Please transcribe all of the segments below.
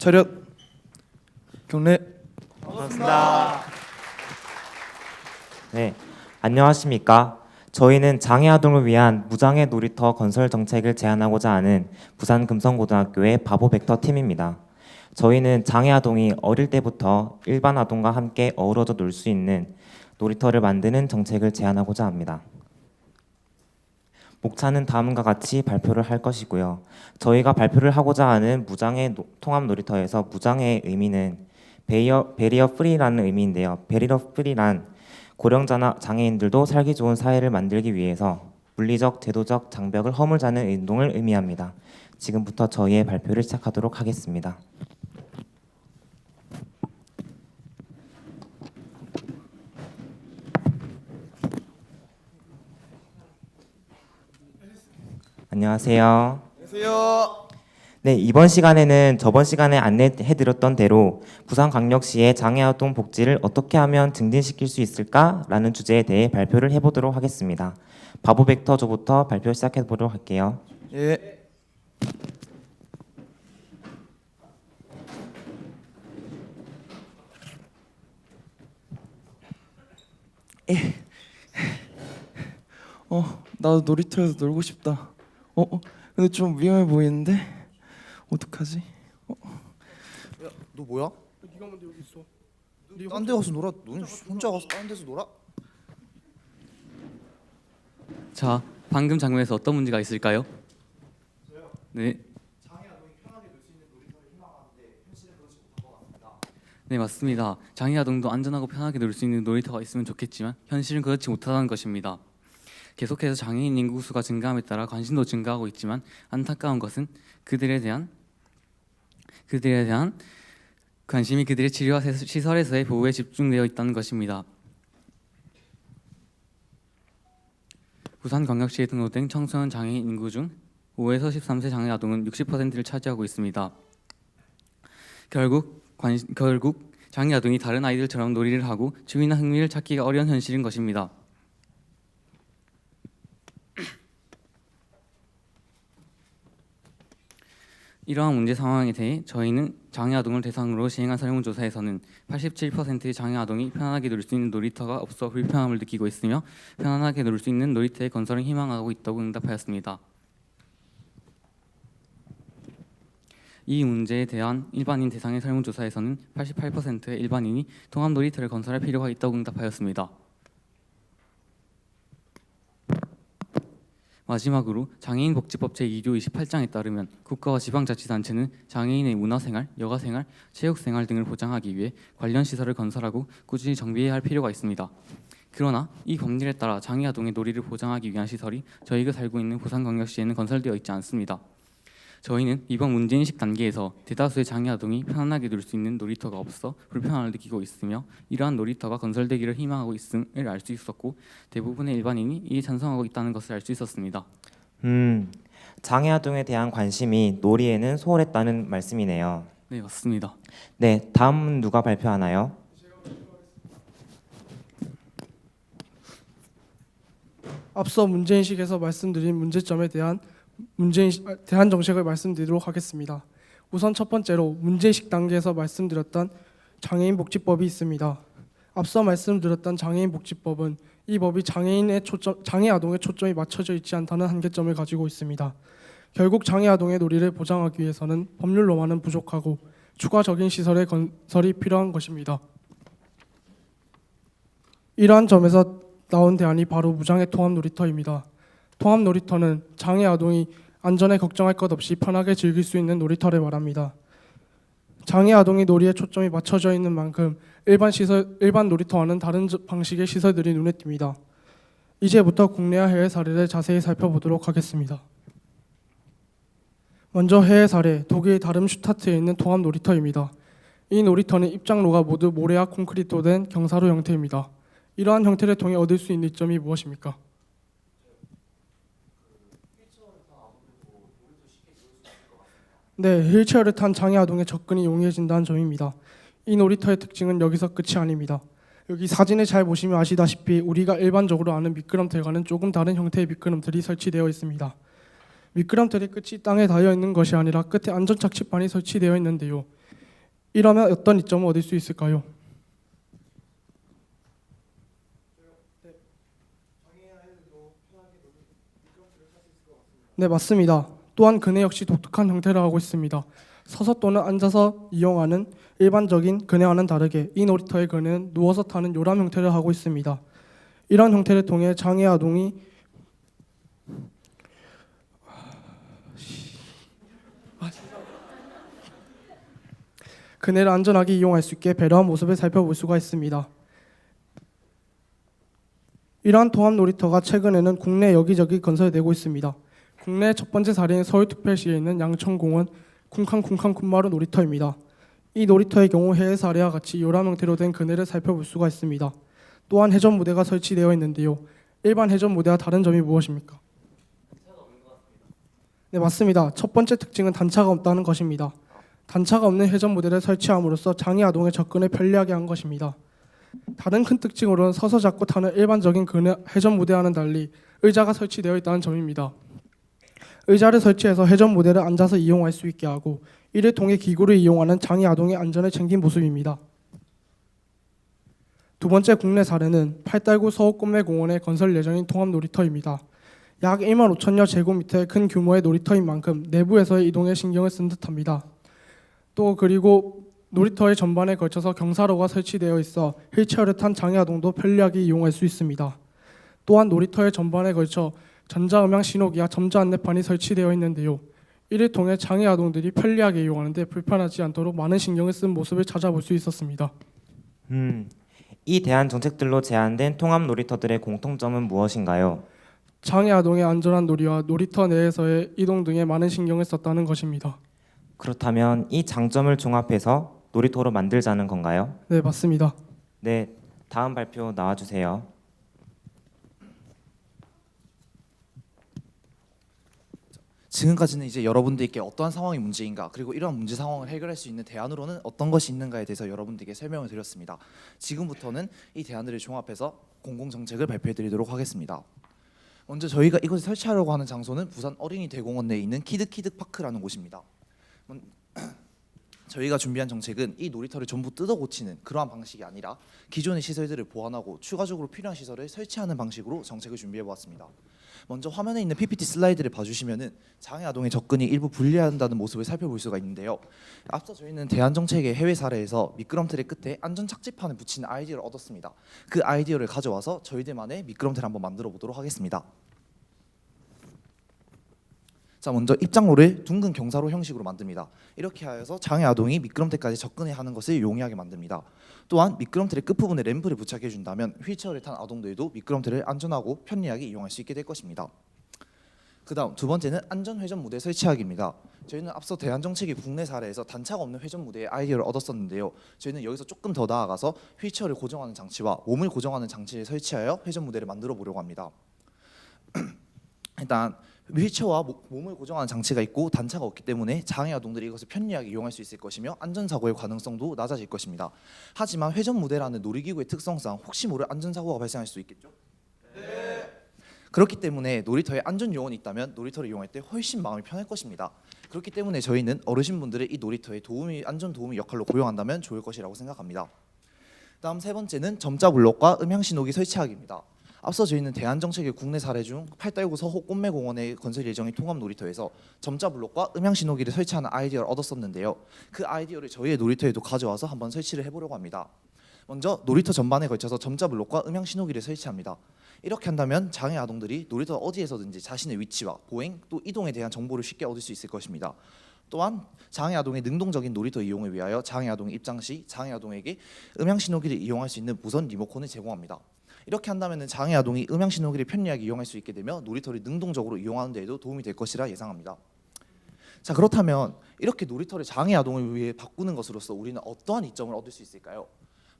차렷 경례 네, 안녕하십니까. 저희는 장애 아동을 위한 무장애 놀이터 건설 정책을 제안하고자 하는 부산 금성고등학교의 바보 벡터 팀입니다. 저희는 장애 아동이 어릴 때부터 일반 아동과 함께 어우러져 놀 수 있는 놀이터를 만드는 정책을 제안하고자 합니다. 목차는 다음과 같이 발표를 할 것이고요. 저희가 발표를 하고자 하는 무장애 노- 통합 놀이터에서 무장애의 의미는 베리어, 베리어 프리라는 의미인데요. 베리어 프리란 고령자나 장애인들도 살기 좋은 사회를 만들기 위해서 물리적, 제도적 장벽을 허물자는 운동을 의미합니다. 지금부터 저희의 발표를 시작하도록 하겠습니다. 안녕하세요. 안녕하세요 네, 이번 시간에는 저번 시간에 안내해드렸던 대로 부산광역시의 장애아동 복지를 어떻게 하면 증진시킬 수 있을까라는 주제에 대해 발표를 해보도록 하겠습니다. 바보 벡터조부터 발표 시작해보도록 할게요. 예 어, 나도 놀이터에서 놀고 싶다. 어, 어 근데 좀 위험해 보이는데 어떡하지? 너 뭐야? 네가 먼저 여기 있어. 딴 데 가서 놀아. 너 혼자 가서 딴 데서 놀아? 자, 방금 장면에서 어떤 문제가 있을까요? 네. 네 맞습니다. 장애 아동도 안전하고 편하게 놀 수 있는 놀이터가 있으면 좋겠지만 현실은 그렇지 못하다는 것입니다. 계속해서 장애인 인구 수가 증가함에 따라 관심도 증가하고 있지만 안타까운 것은 그들에 대한 그들에 대한 관심이 그들의 치료와 세- 시설에서의 보호에 집중되어 있다는 것입니다. 부산광역시에 등록된 청소년 장애인 인구 중 5에서 13세 장애 아동은 60%를 차지하고 있습니다. 결국 관, 결국 장애 아동이 다른 아이들처럼 놀이를 하고 취미나 흥미를 찾기가 어려운 현실인 것입니다. 이러한 문제 상황에 대해 저희는 장애 아동을 대상으로 시행한 설문조사에서는 87%의 장애 아동이 편안하게 놀 수 있는 놀이터가 없어 불편함을 느끼고 있으며 편안하게 놀 수 있는 놀이터의 건설을 희망하고 있다고 응답하였습니다. 이 문제에 대한 일반인 대상의 설문조사에서는 88%의 일반인이 통합 놀이터를 건설할 필요가 있다고 응답하였습니다. 마지막으로 장애인 복지법 제2조 28장에 따르면 국가와 지방자치단체는 장애인의 문화생활, 여가생활, 체육생활 등을 보장하기 위해 관련 시설을 건설하고 꾸준히 정비해야 할 필요가 있습니다. 그러나 이 법률에 따라 장애 아동의 놀이를 보장하기 위한 시설이 저희가 살고 있는 부산광역시에는 건설되어 있지 않습니다. 저희는 이번 문제인식 단계에서 대다수의 장애 아동이 편안하게 놀 수 있는 놀이터가 없어 불편함을 느끼고 있으며 이러한 놀이터가 건설되기를 희망하고 있음을 알 수 있었고 대부분의 일반인이 이에 찬성하고 있다는 것을 알 수 있었습니다. 음, 장애 아동에 대한 관심이 놀이에는 소홀했다는 말씀이네요. 네 맞습니다. 네, 다음은 누가 발표하나요? 앞서 문제인식에서 말씀드린 문제점에 대한 아, 대한 정책을 말씀드리도록 하겠습니다. 우선 첫 번째로 문제인식 단계에서 말씀드렸던 장애인 복지법이 있습니다. 앞서 말씀드렸던 장애인 복지법은 이 법이 장애인의 초점, 장애 아동의 초점이 맞춰져 있지 않다는 한계점을 가지고 있습니다. 결국 장애 아동의 놀이를 보장하기 위해서는 법률로만은 부족하고 추가적인 시설의 건설이 필요한 것입니다. 이러한 점에서 나온 대안이 바로 무장애 통합 놀이터입니다. 통합 놀이터는 장애 아동이 안전에 걱정할 것 없이 편하게 즐길 수 있는 놀이터를 말합니다. 장애 아동이 놀이에 초점이 맞춰져 있는 만큼 일반 시설 일반 놀이터와는 다른 저- 방식의 시설들이 눈에 띕니다. 이제부터 국내와 해외 사례를 자세히 살펴보도록 하겠습니다. 먼저 해외 사례 독일 다름슈타트에 있는 통합 놀이터입니다. 이 놀이터는 입장로가 모두 모래와 콘크리트로 된 경사로 형태입니다. 이러한 형태를 통해 얻을 수 있는 이점이 무엇입니까? 네, 휠체어를 탄 장애 아동의 접근이 용이해진다는 점입니다. 이 놀이터의 특징은 여기서 끝이 아닙니다. 여기 사진을 잘 보시면 아시다시피 우리가 일반적으로 아는 미끄럼틀과는 조금 다른 형태의 미끄럼틀이 설치되어 있습니다. 미끄럼틀의 끝이 땅에 닿여 있는 것이 아니라 끝에 안전 착취판이 설치되어 있는데요. 이러면 어떤 이점을 얻을 수 있을까요? 네, 맞습니다. 또한 그네 역시 독특한 형태를 하고 있습니다. 서서 또는 앉아서 이용하는 일반적인 그네와는 다르게 이 놀이터의 그네는 누워서 타는 요람 형태를 하고 있습니다. 이런 형태를 통해 장애 아동이 그네를 안전하게 이용할 수 있게 배려한 모습을 살펴볼 수가 있습니다. 이러한 통합 놀이터가 최근에는 국내 여기저기 건설되고 있습니다. 국내 첫 번째 사례는 서울특별시에 있는 양천공원 쿵쾅쿵쾅 군마루 놀이터입니다. 이 놀이터의 경우 해외 사례와 같이 요람 형태로 된 그네를 살펴볼 수가 있습니다. 또한 해전 무대가 설치되어 있는데요. 일반 해전 무대와 다른 점이 무엇입니까? 네 맞습니다. 첫 번째 특징은 단차가 없다는 것입니다. 단차가 없는 회전 무대를 설치함으로써 장애 아동의 접근을 편리하게 한 것입니다. 다른 큰 특징으로는 서서 잡고 타는 일반적인 그네 회전 무대와는 달리 의자가 설치되어 있다는 점입니다. 의자를 설치해서 회전 무대를 앉아서 이용할 수 있게 하고 이를 통해 기구를 이용하는 장애 아동의 안전을 챙긴 모습입니다. 두 번째 국내 사례는 팔달구 서호꽃매공원의 건설 예정인 통합 놀이터입니다. 약 1만 5천여 제곱미터의 큰 규모의 놀이터인 만큼 내부에서의 이동에 신경을 쓴 듯합니다. 또 그리고 놀이터의 전반에 걸쳐서 경사로가 설치되어 있어 휠체어를 탄 장애 아동도 편리하게 이용할 수 있습니다. 또한 놀이터의 전반에 걸쳐 전자음향 신호기와 점자 안내판이 설치되어 있는데요. 이를 통해 장애 아동들이 편리하게 이용하는데 불편하지 않도록 많은 신경을 쓴 모습을 찾아볼 수 있었습니다. 음, 이 대안 정책들로 제안된 통합 놀이터들의 공통점은 무엇인가요? 장애 아동의 안전한 놀이와 놀이터 내에서의 이동 등에 많은 신경을 썼다는 것입니다. 그렇다면 이 장점을 종합해서 놀이터로 만들자는 건가요? 네, 맞습니다. 네, 다음 발표 나와주세요. 지금까지는 이제 여러분들께 어떠한 상황이 문제인가 그리고 이러한 문제 상황을 해결할 수 있는 대안으로는 어떤 것이 있는가에 대해서 여러분들께 설명을 드렸습니다. 지금부터는 이 대안들을 종합해서 공공 정책을 발표해 드리도록 하겠습니다. 먼저 저희가 이것을 설치하려고 하는 장소는 부산 어린이 대공원 내에 있는 키드키드 파크라는 곳입니다. 먼- 저희가 준비한 정책은 이 놀이터를 전부 뜯어 고치는 그러한 방식이 아니라 기존의 시설들을 보완하고 추가적으로 필요한 시설을 설치하는 방식으로 정책을 준비해 보았습니다. 먼저 화면에 있는 PPT 슬라이드를 봐주시면은 장애 아동의 접근이 일부 불리한다는 모습을 살펴볼 수가 있는데요. 앞서 저희는 대한 정책의 해외 사례에서 미끄럼틀의 끝에 안전 착지판을 붙이는 아이디어를 얻었습니다. 그 아이디어를 가져와서 저희들만의 미끄럼틀을 한번 만들어 보도록 하겠습니다. 자 먼저 입장로를 둥근 경사로 형식으로 만듭니다. 이렇게 하여서 장애 아동이 미끄럼틀까지 접근해 하는 것을 용이하게 만듭니다. 또한 미끄럼틀의 끝부분에 램프를 부착해 준다면 휠체어를 탄 아동들도 미끄럼틀을 안전하고 편리하게 이용할 수 있게 될 것입니다. 그다음 두 번째는 안전 회전 무대 설치하기입니다. 저희는 앞서 대한 정책의 국내 사례에서 단차가 없는 회전 무대의 아이디어를 얻었었는데요. 저희는 여기서 조금 더 나아가서 휠체어를 고정하는 장치와 몸을 고정하는 장치를 설치하여 회전 무대를 만들어 보려고 합니다. 일단 휠체어와 모- 몸을 고정하는 장치가 있고 단차가 없기 때문에 장애 아동들이 이것을 편리하게 이용할 수 있을 것이며 안전사고의 가능성도 낮아질 것입니다. 하지만 회전 무대라는 놀이기구의 특성상 혹시 모를 안전사고가 발생할 수 있겠죠? 그렇기 때문에 놀이터에 안전 요원이 있다면 놀이터를 이용할 때 훨씬 마음이 편할 것입니다. 그렇기 때문에 저희는 어르신분들을 이 놀이터의 도움이 안전 도우미 역할로 고용한다면 좋을 것이라고 생각합니다. 다음 세 번째는 점자 블록과 음향 신호기 설치하기입니다. 앞서 저희는 대한 정책의 국내 사례 중 팔달구 서호 꽃매공원의 건설 예정인 통합 놀이터에서 점자 블록과 음향 신호기를 설치하는 아이디어를 얻었었는데요. 그 아이디어를 저희의 놀이터에도 가져와서 한번 설치를 해보려고 합니다. 먼저 놀이터 전반에 걸쳐서 점자 블록과 음향 신호기를 설치합니다. 이렇게 한다면 장애 아동들이 놀이터 어디에서든지 자신의 위치와 보행 또 이동에 대한 정보를 쉽게 얻을 수 있을 것입니다. 또한 장애 아동의 능동적인 놀이터 이용을 위하여 장애 아동 입장 시 장애 아동에게 음향 신호기를 이용할 수 있는 무선 리모컨을 제공합니다. 이렇게 한다면 장애 아동이 음향 신호기를 편리하게 이용할 수 있게 되며 놀이터를 능동적으로 이용하는 데에도 도움이 될 것이라 예상합니다. 자 그렇다면 이렇게 놀이터를 장애 아동을 위해 바꾸는 것으로서 우리는 어떠한 이점을 얻을 수 있을까요?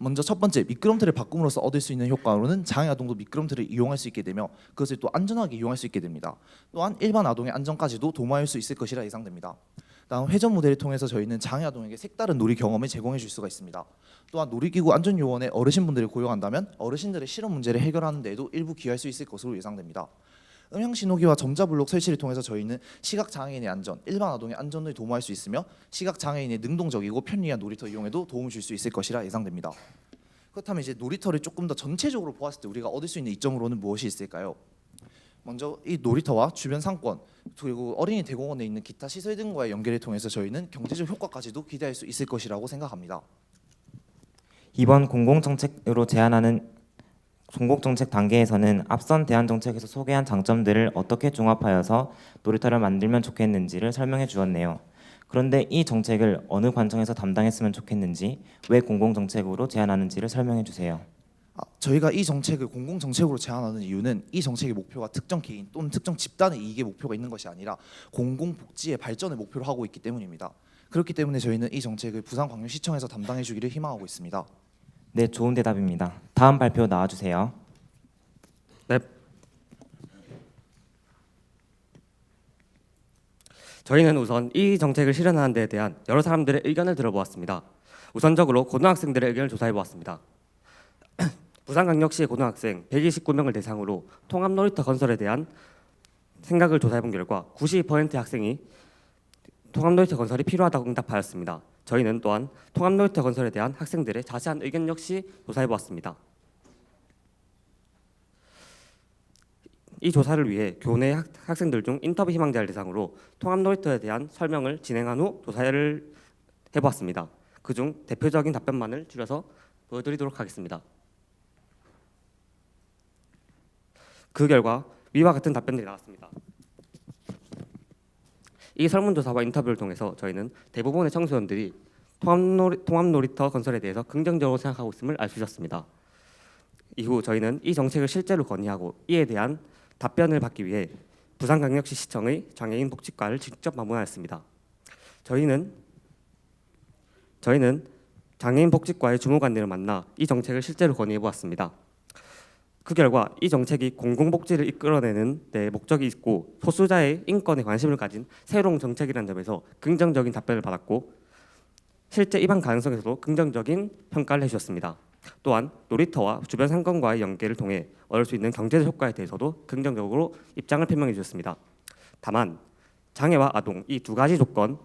먼저 첫 번째 미끄럼틀을 바꿈으로써 얻을 수 있는 효과로는 장애 아동도 미끄럼틀을 이용할 수 있게 되며 그것을 또 안전하게 이용할 수 있게 됩니다. 또한 일반 아동의 안전까지도 도모할 수 있을 것이라 예상됩니다. 다음 회전 무대를 통해서 저희는 장애 아동에게 색다른 놀이 경험을 제공해 줄 수가 있습니다. 또한 놀이기구 안전 요원의 어르신분들을 고용한다면 어르신들의 실험 문제를 해결하는 데에도 일부 기여할 수 있을 것으로 예상됩니다. 음향 신호기와 점자 블록 설치를 통해서 저희는 시각 장애인의 안전, 일반 아동의 안전을 도모할 수 있으며 시각 장애인의 능동적이고 편리한 놀이터 이용에도 도움을 줄 수 있을 것이라 예상됩니다. 그렇다면 이제 놀이터를 조금 더 전체적으로 보았을 때 우리가 얻을 수 있는 이점으로는 무엇이 있을까요? 먼저 이 놀이터와 주변 상권 그리고 어린이 대공원에 있는 기타 시설 등과의 연계를 통해서 저희는 경제적 효과까지도 기대할 수 있을 것이라고 생각합니다. 이번 공공정책으로 제안하는 공공정책 단계에서는 앞선 대안정책에서 소개한 장점들을 어떻게 종합하여서 놀이터를 만들면 좋겠는지를 설명해 주었네요. 그런데 이 정책을 어느 관청에서 담당했으면 좋겠는지 왜 공공정책으로 제안하는지를 설명해 주세요. 아, 저희가 이 정책을 공공 정책으로 제안하는 이유는 이 정책의 목표가 특정 개인 또는 특정 집단의 이익의 목표가 있는 것이 아니라 공공 복지의 발전을 목표로 하고 있기 때문입니다. 그렇기 때문에 저희는 이 정책을 부산광역시청에서 담당해 주기를 희망하고 있습니다. 네, 좋은 대답입니다. 다음 발표 나와 주세요. 저희는 우선 이 정책을 실현하는 데 대한 여러 사람들의 의견을 들어보았습니다. 우선적으로 고등학생들의 의견을 조사해 보았습니다. 부산광역시 고등학생 129명을 대상으로 통합 놀이터 건설에 대한 생각을 조사해 본 결과 92%의 학생이 통합 놀이터 건설이 필요하다고 응답하였습니다. 저희는 또한 통합 놀이터 건설에 대한 학생들의 자세한 의견 역시 조사해 보았습니다. 이 조사를 위해 교내 학, 학생들 중 인터뷰 희망자를 대상으로 통합 놀이터에 대한 설명을 진행한 후 조사를 해보았습니다. 그중 대표적인 답변만을 줄여서 보여드리도록 하겠습니다. 그 결과 위와 같은 답변들이 나왔습니다. 이 설문조사와 인터뷰를 통해서 저희는 대부분의 청소년들이 통합놀이, 통합놀이 터 건설에 대해서 긍정적으로 생각하고 있음을 알 수 있었습니다. 이후 저희는 이 정책을 실제로 건의하고 이에 대한 답변을 받기 위해 부산광역시 시청의 장애인 복지과를 직접 방문하였습니다. 저희는 저희는 장애인 복지과의 주무관들을 만나 이 정책을 실제로 건의해 보았습니다. 그 결과 이 정책이 공공복지를 이끌어내는 데 목적이 있고 소수자의 인권에 관심을 가진 새로운 정책이라는 점에서 긍정적인 답변을 받았고 실제 입안 가능성에서도 긍정적인 평가를 해주셨습니다. 또한 놀이터와 주변 상권과의 연계를 통해 얻을 수 있는 경제적 효과에 대해서도 긍정적으로 입장을 표명해 주셨습니다. 다만 장애와 아동 이 두 가지 조건을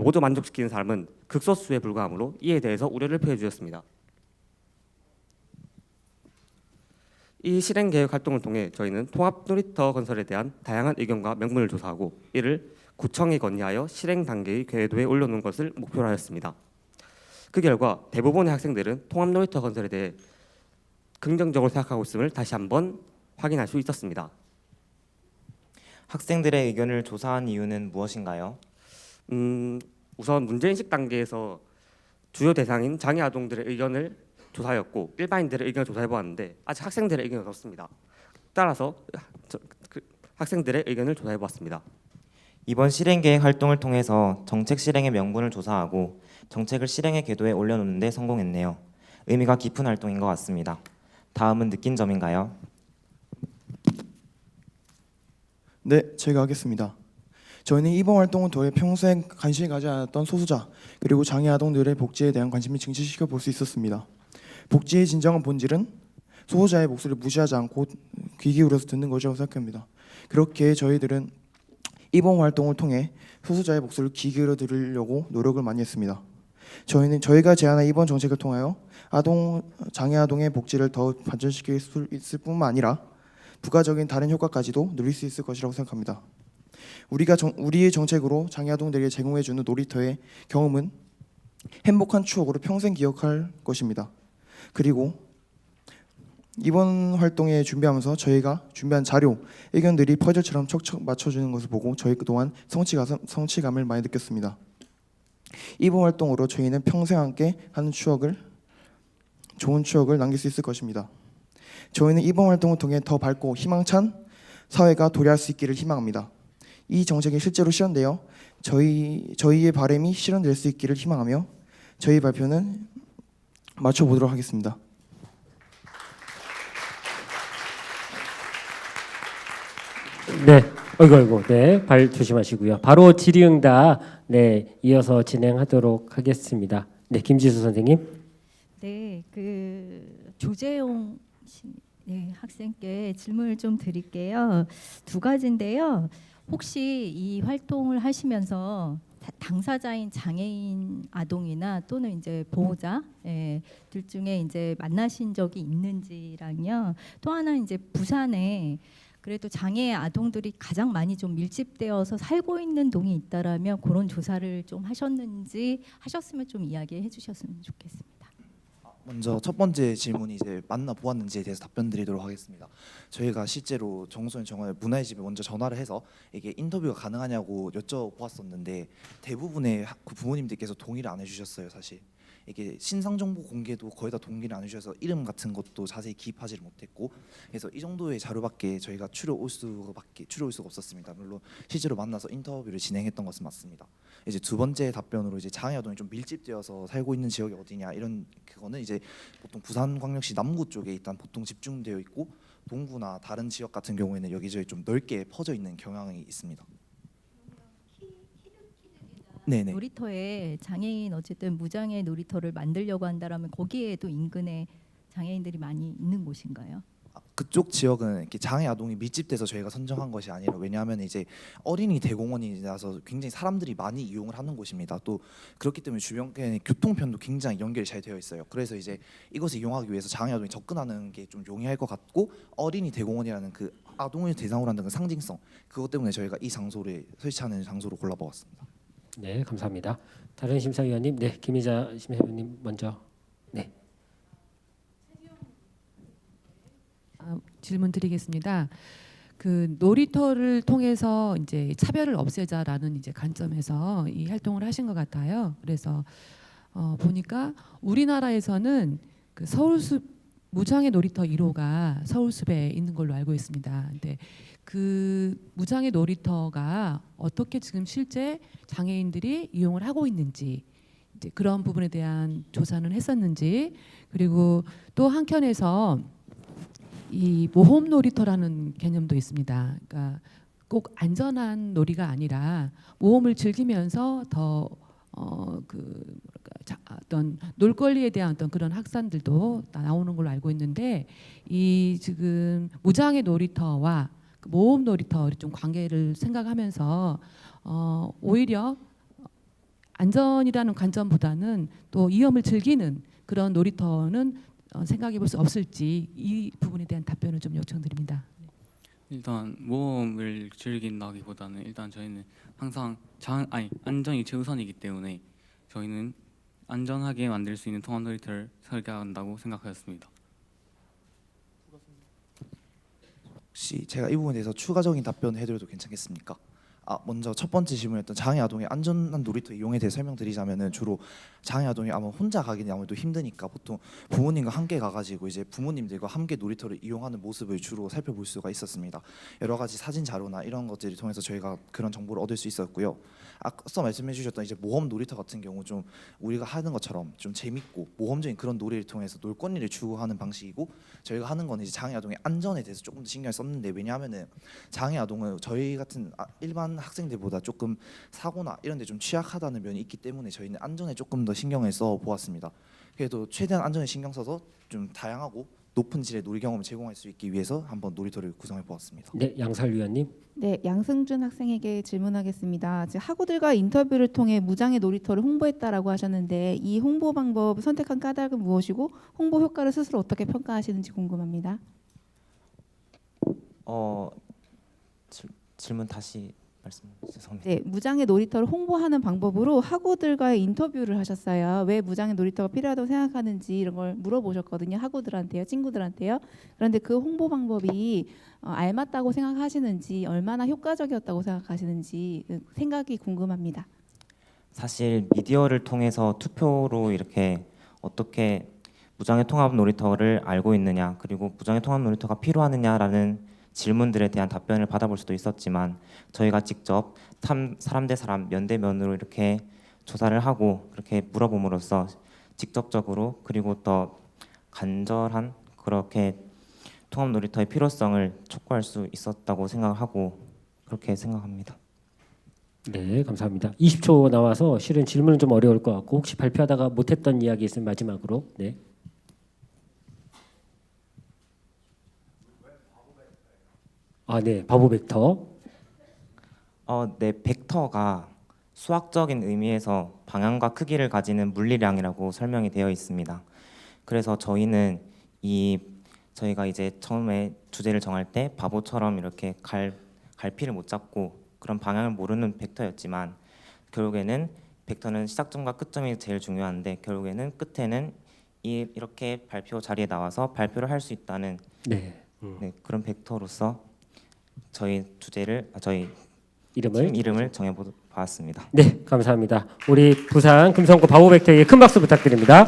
모두 만족시키는 사람은 극소수에 불과하므로 이에 대해서 우려를 표해 주셨습니다. 이 실행 계획 활동을 통해 저희는 통합 놀이터 건설에 대한 다양한 의견과 명분을 조사하고 이를 구청에 건의하여 실행 단계의 궤도에 올려놓은 것을 목표로 하였습니다. 그 결과 대부분의 학생들은 통합 놀이터 건설에 대해 긍정적으로 생각하고 있음을 다시 한번 확인할 수 있었습니다. 학생들의 의견을 조사한 이유는 무엇인가요? 음, 우선 문제인식 단계에서 주요 대상인 장애 아동들의 의견을 조사하였고 일반인들의 의견을 조사해 보았는데 아직 학생들의 의견은 없습니다. 따라서 저, 그, 학생들의 의견을 조사해 보았습니다. 이번 실행 계획 활동을 통해서 정책 실행의 명분을 조사하고 정책을 실행의 궤도에 올려놓는 데 성공했네요. 의미가 깊은 활동인 것 같습니다. 다음은 느낀 점인가요? 네, 제가 하겠습니다. 저희는 이번 활동을 통해 평소에 관심이 가지 않았던 소수자 그리고 장애 아동들의 복지에 대한 관심을 증진시켜 볼 수 있었습니다. 복지의 진정한 본질은 소수자의 목소리를 무시하지 않고 귀 기울여서 듣는 것이라고 생각합니다. 그렇게 저희들은 이번 활동을 통해 소수자의 목소리를 귀 기울여 들으려고 노력을 많이 했습니다. 저희는 저희가 제안한 이번 정책을 통하여 아동 장애 아동의 복지를 더 발전시킬 수 있을 뿐만 아니라 부가적인 다른 효과까지도 누릴 수 있을 것이라고 생각합니다. 우리가 정, 우리의 정책으로 장애 아동들에게 제공해 주는 놀이터의 경험은 행복한 추억으로 평생 기억할 것입니다. 그리고 이번 활동에 준비하면서 저희가 준비한 자료, 의견들이 퍼즐처럼 척척 맞춰주는 것을 보고 저희 그동안 성취감, 성취감을 많이 느꼈습니다. 이번 활동으로 저희는 평생 함께 하는 추억을 좋은 추억을 남길 수 있을 것입니다. 저희는 이번 활동을 통해 더 밝고 희망찬 사회가 도래할 수 있기를 희망합니다. 이 정책이 실제로 실현되어 저희 저희의 바람이 실현될 수 있기를 희망하며 저희 발표는 마쳐 보도록 하겠습니다. 네, 어이구 어이구, 네, 발 조심하시고요. 바로 질의응답, 네, 이어서 진행하도록 하겠습니다. 네, 김지수 선생님. 네, 그 조재용 씨 네, 학생께 질문을 좀 드릴게요. 두 가지인데요. 혹시 이 활동을 하시면서 다- 당사자인 장애인 아동이나 또는 이제 보호자 예, 들 중에 이제 만나신 적이 있는지랑요. 또 하나 이제 부산에 그래도 장애 아동들이 가장 많이 좀 밀집되어서 살고 있는 동이 있다라면 그런 조사를 좀 하셨는지 하셨으면 좀 이야기해 주셨으면 좋겠습니다. 먼저 첫 번째 질문이 이제 만나 보았는지에 대해서 답변드리도록 하겠습니다. 저희가 실제로 정소년 정원의 문화의 집에 먼저 전화를 해서 이게 인터뷰가 가능하냐고 여쭤보았었는데 대부분의 하- 그 부모님들께서 동의를 안 해주셨어요. 사실 이게 신상 정보 공개도 거의 다 동의를 안 해주셔서 이름 같은 것도 자세히 기입하지를 못했고 그래서 이 정도의 자료밖에 저희가 추려 올 수밖에 추려 올 수가 없었습니다. 물론 실제로 만나서 인터뷰를 진행했던 것은 맞습니다. 이제 두 번째 답변으로 이제 장애 아동이 좀 밀집되어서 살고 있는 지역이 어디냐 이런 그거는 이제 보통 부산광역시 남구 쪽에 일단 보통 집중되어 있고 동구나 다른 지역 같은 경우에는 여기저기 좀 넓게 퍼져 있는 경향이 있습니다. 네네. 놀이터에 장애인 어쨌든 무장애 놀이터를 만들려고 한다라면 거기에도 인근에 장애인들이 많이 있는 곳인가요? 아, 그쪽 지역은 이렇게 장애 아동이 밀집돼서 저희가 선정한 것이 아니라 왜냐하면 이제 어린이 대공원이라서 굉장히 사람들이 많이 이용을 하는 곳입니다. 또 그렇기 때문에 주변에 교통편도 굉장히 연결이 잘 되어 있어요. 그래서 이제 이것을 이용하기 위해서 장애 아동이 접근하는 게 좀 용이할 것 같고 어린이 대공원이라는 그 아동을 대상으로 하는 그 상징성 그것 때문에 저희가 이 장소를 설치하는 장소로 골라보았습니다. 네, 감사합니다. 다른 심사위원님, 네, 김희자 심사위원님 먼저. 네. 아, 질문 드리겠습니다. 그 놀이터를 통해서 이제 차별을 없애자라는 이제 관점에서 이 활동을 하신 것 같아요. 그래서 어, 보니까 우리나라에서는 그 서울숲 무장의 놀이터 1호가 서울숲에 있는 걸로 알고 있습니다. 근데 그 무장의 놀이터가 어떻게 지금 실제 장애인들이 이용을 하고 있는지 이제 그런 부분에 대한 조사는 했었는지 그리고 또 한켠에서 이 모험 놀이터라는 개념도 있습니다. 그러니까 꼭 안전한 놀이가 아니라 모험을 즐기면서 더 어그 뭐랄까 자, 어떤 놀거리에 대한 어떤 그런 학산들도 다 나오는 걸로 알고 있는데 이 지금 무장의 놀이터와 그 모험 놀이터를 좀 관계를 생각하면서 어 오히려 안전이라는 관점보다는 또 위험을 즐기는 그런 놀이터는 어, 생각해 볼 수 없을지 이 부분에 대한 답변을 좀 요청드립니다. 일단 모험을 즐긴다기보다는 일단 저희는 항상 장 아니 안전이 최우선이기 때문에 저희는 안전하게 만들 수 있는 통합 놀이터를 설계한다고 생각하였습니다. 혹시 제가 이 부분에 대해서 추가적인 답변을 해드려도 괜찮겠습니까? 아 먼저 첫 번째 질문이었던 장애 아동의 안전한 놀이터 이용에 대해 설명드리자면은 주로 장애 아동이 아마 혼자 가기는 아무래도 힘드니까 보통 부모님과 함께 가가지고 이제 부모님들과 함께 놀이터를 이용하는 모습을 주로 살펴볼 수가 있었습니다. 여러 가지 사진 자료나 이런 것들을 통해서 저희가 그런 정보를 얻을 수 있었고요. 앞서 말씀해주셨던 이제 모험 놀이터 같은 경우 좀 우리가 하는 것처럼 좀 재밌고 모험적인 그런 놀이를 통해서 놀거리를 추구하는 방식이고 저희가 하는 건 이제 장애 아동의 안전에 대해서 조금 더 신경을 썼는데 왜냐하면은 장애 아동은 저희 같은 아- 일반 학생들보다 조금 사고나 이런 데 좀 취약하다는 면이 있기 때문에 저희는 안전에 조금 더 신경을 써 보았습니다. 그래도 최대한 안전에 신경 써서 좀 다양하고 높은 질의 놀이 경험을 제공할 수 있기 위해서 한번 놀이터를 구성해 보았습니다. 네, 양살 위원님. 네, 양승준 학생에게 질문하겠습니다. 지금 학우들과 인터뷰를 통해 무장의 놀이터를 홍보했다라고 하셨는데 이 홍보 방법 선택한 까닭은 무엇이고 홍보 효과를 스스로 어떻게 평가하시는지 궁금합니다. 어 질, 질문 다시 말씀 죄송합니다. 네, 무장의 놀이터를 홍보하는 방법으로 학우들과의 인터뷰를 하셨어요. 왜 무장의 놀이터가 필요하다고 생각하는지 이런 걸 물어보셨거든요. 학우들한테요, 친구들한테요. 그런데 그 홍보 방법이 어, 알맞다고 생각하시는지, 얼마나 효과적이었다고 생각하시는지 그 생각이 궁금합니다. 사실 미디어를 통해서 투표로 이렇게 어떻게 무장의 통합 놀이터를 알고 있느냐 그리고 무장의 통합 놀이터가 필요하느냐라는 질문들에 대한 답변을 받아볼 수도 있었지만 저희가 직접 탐, 사람 대 사람 면 대 면으로 이렇게 조사를 하고 그렇게 물어봄으로써 직접적으로 그리고 더 간절한 그렇게 통합 놀이터의 필요성을 촉구할 수 있었다고 생각하고 그렇게 생각합니다. 네, 감사합니다. 20초 나와서 실은 질문은 좀 어려울 것 같고 혹시 발표하다가 못했던 이야기 있으면 마지막으로. 네. 아, 네. 바보 벡터. 어, 네, 벡터가 수학적인 의미에서 방향과 크기를 가지는 물리량이라고 설명이 되어 있습니다. 그래서 저희는 이 저희가 이제 처음에 주제를 정할 때 바보처럼 이렇게 갈 갈피를 못 잡고 그런 방향을 모르는 벡터였지만 결국에는 벡터는 시작점과 끝점이 제일 중요한데 결국에는 끝에는 이 이렇게 발표 자리에 나와서 발표를 할 수 있다는 네. 음. 네, 그런 벡터로서 저희 주제를 아, 저희 이름을 팀 이름을 정해 보았습니다. 네, 감사합니다. 우리 부산 금성고 바보 벡터에게 큰 박수 부탁드립니다.